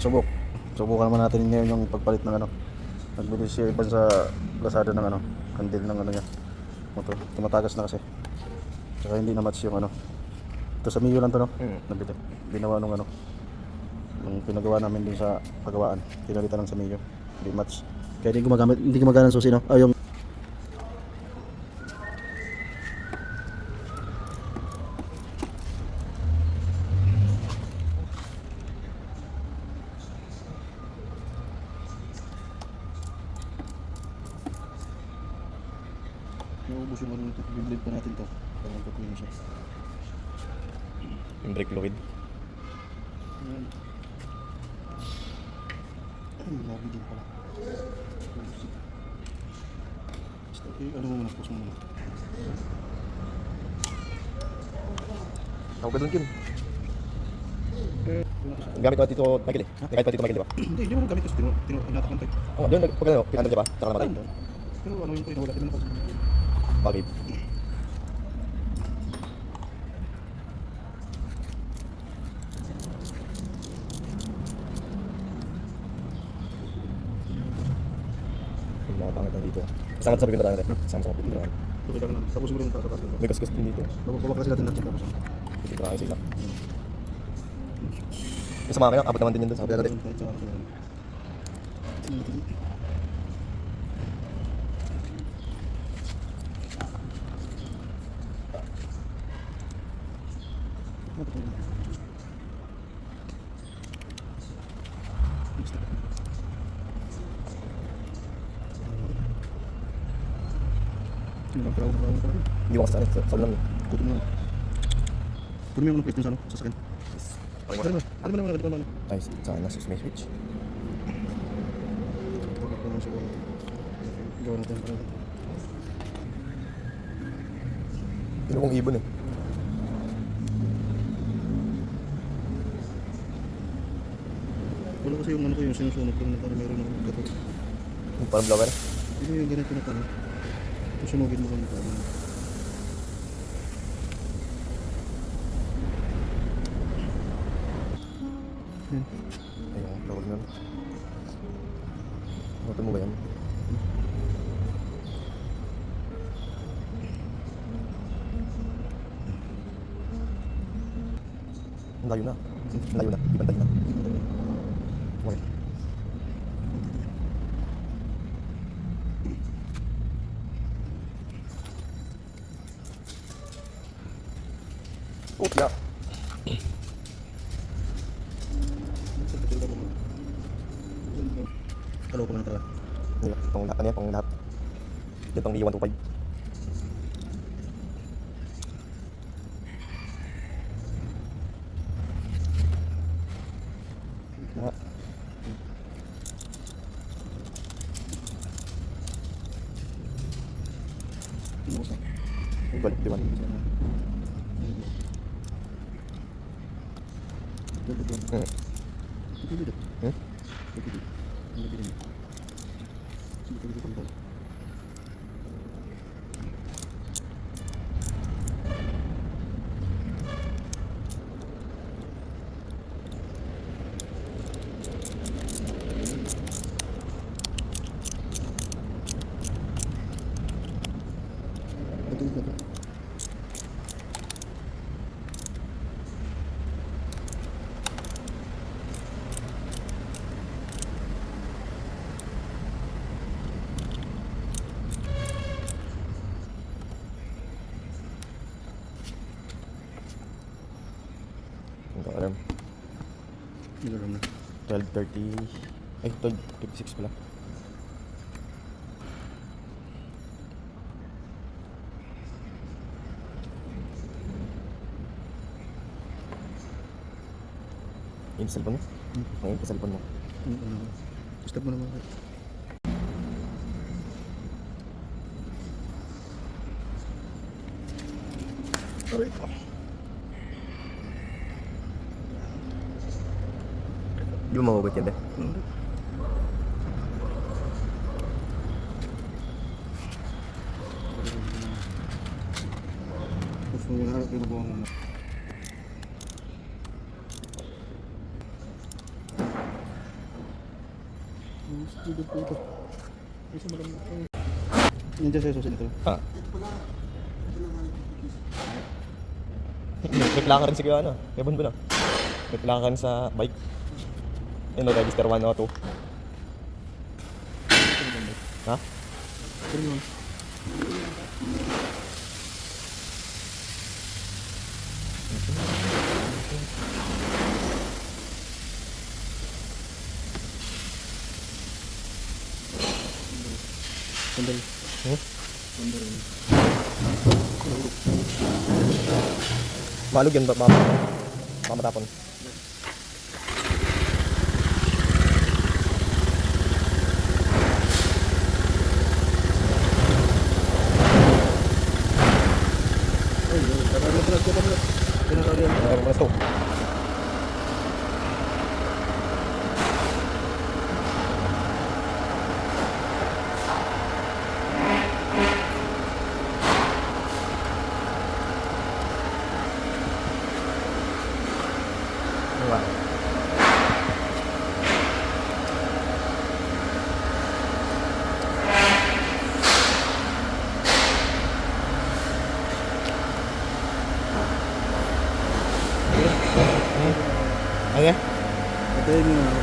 Pasubok. Subukan naman natin ngayon yung pagpalit ng ano. Nagbili si Ivan sa Lazada ng ano, kandil ng ano niya. Motor. Tumatagas na kasi. Tsaka hindi na match yung ano. Ito sa Mio lang to no? Mm. Nabili. Ginawa nung ano. Nung pinagawa namin din sa pagawaan. Pinalitan lang sa Mio. Hindi match. Kaya hindi gumagamit, hindi gumagana ng susi no? Ah, yung Naubos yung ano nito. Biblade pa natin to. Para magkakuhin siya. Yung brake fluid. Ayan. Ay, labi din pala. Basta, eh, ano mo muna, push mo muna. Ako ka doon, Kim. Gamit ko dito, Michael eh. Kahit pa dito, Michael, di ba? Hindi, hindi mo gamit kasi tino, tino, inatak lang tayo. Oo, doon, pag ano, pinandal niya ba? Saka namatay. Pero ano yung pinawala, mo na Bakit? Yung mga pangit lang dito. Kasama sa pagkita natin. Kasama sa pagkita natin. Okay lang lang. Tapos mo rin yung tatatas nito. May kaskas din dito. Bababa kasi natin natin tapos. Dito na kayo sa isa. Yung sa mga kaya, abot naman din yun doon sa Sabi kapila natin. Tsaka kasi Hindi ko kasi sa ulam. Kutin mo. Kunin mo yung ano, plate dun sa ano, sa sakin. Ano Ano mo? Ano mo naman, ano mo naman. Ay, sa akin na sa may switch. Gawa natin pa rin. Hindi kong ibon eh. Wala kasi yung ano ko yung sinusunod ko na parang meron akong gato. Yung parang blower. Hindi yung ganito na parang. Susunugin mo kung paano. Yan. Ayun, lawag nun. Motor mo ba yan? Ang Layo na. Ang Layo na. อุ๊บแล้วกระโหลกกำลังเตอตรงอันนี้ตรงนับเดี๋ยวตรงนี้วันถูกไป Balik, di ba? Hmm. Hmm? Hindi ko alam. Hindi ko alam na. 12.30 ay 12.56 pala yung cellphone mo? Ngayon yung cellphone mo ano. Stop mo naman. Ko. Di ba mahugot yan eh? Gusto mo na harap yung buwang Stupid po ito. Isa malamig ito. Nandiyan sa susunod ito. Ha? May plaka rin si Kuya ano, Kuya Bunbun ah. May plaka rin sa bike. Yun o, register 1 o 2. Ha? Pero కొందరు కొందరు balugyan ba mama mamatapon Terima kasih. Ano